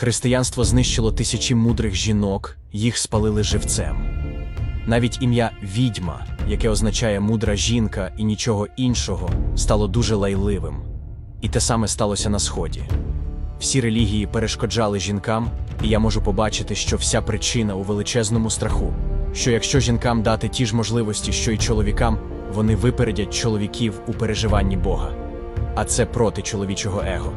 Християнство знищило тисячі мудрих жінок, їх спалили живцем. Навіть ім'я відьма, яке означає мудра жінка і нічого іншого, стало дуже лайливим. І те саме сталося на сході. Всі релігії перешкоджали жінкам, і я можу побачити, що вся причина у величезному страху, що якщо жінкам дати ті ж можливості, що й чоловікам, вони випередять чоловіків у переживанні Бога. А це проти чоловічого его.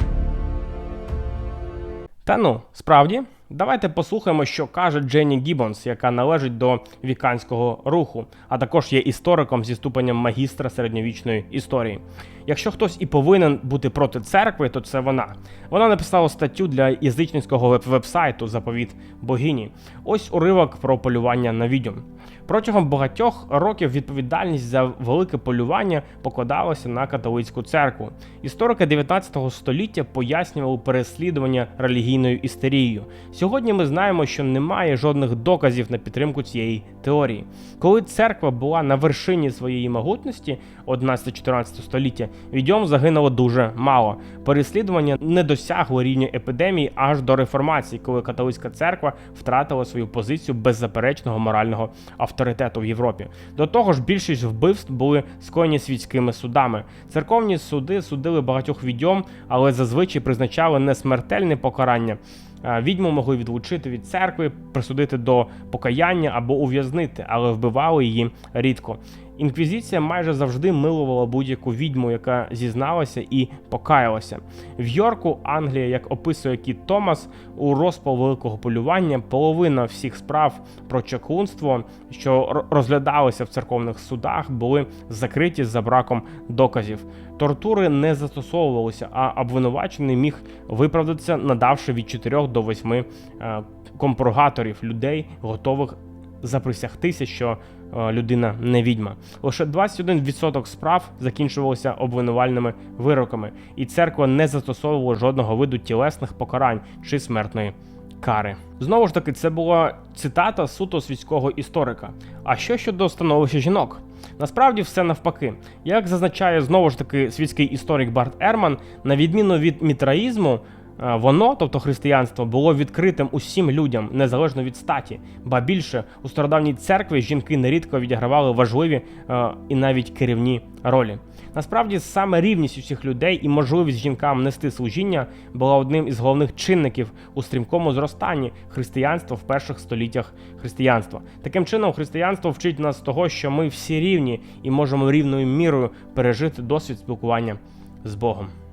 Та ну, справді, давайте послухаємо, що каже Дженні Гіббонс, яка належить до віканського руху, а також є істориком зі ступенем магістра середньовічної історії. Якщо хтось і повинен бути проти церкви, то це вона. Вона написала статтю для язичницького веб- вебсайту Заповіт богині. Ось уривок про полювання на відьом. Протягом багатьох років відповідальність за велике полювання покладалася на католицьку церкву. Історики 19 століття пояснювали переслідування релігійною істерією. Сьогодні ми знаємо, що немає жодних доказів на підтримку цієї теорії. Коли церква була на вершині своєї могутності 11-14 століття, відьом загинуло дуже мало. Переслідування не досягло рівня епідемії аж до реформації, коли католицька церква втратила свою позицію беззаперечного морального авторитету в Європі. До того ж, більшість вбивств були скоєні світськими судами. Церковні суди судили багатьох відьом, але зазвичай призначали не смертельне покарання. А Відьму могли відлучити від церкви, присудити до покаяння або ув'язнити, але вбивали її рідко. Інквізиція майже завжди милувала будь-яку відьму, яка зізналася і покаялася. В Йорку, Англія, як описує Кіт Томас, у розпал великого полювання половина всіх справ про чаклунство, що розглядалися в церковних судах, були закриті за браком доказів. Тортури не застосовувалися, а обвинувачений міг виправдатися, надавши від 4 до 8 е, компургаторів людей, готових заприсягтися, що людина не відьма. Лише 21% справ закінчувалися обвинувальними вироками, і церква не застосовувала жодного виду тілесних покарань чи смертної кари. Знову ж таки, це була цитата суто світського історика. А що щодо становища жінок? Насправді все навпаки. Як зазначає знову ж таки світський історик Барт Ерман, на відміну від мітраїзму, е, воно, тобто християнство, було відкритим усім людям, незалежно від статі. Ба більше у стародавній церкві жінки нерідко відігравали важливі е, і навіть керівні ролі. Насправді, саме рівність усіх людей і можливість жінкам нести служіння була одним із головних чинників у стрімкому зростанні християнства в перших століттях християнства. Таким чином, християнство вчить нас того, що ми всі рівні і можемо рівною мірою пережити досвід спілкування з Богом.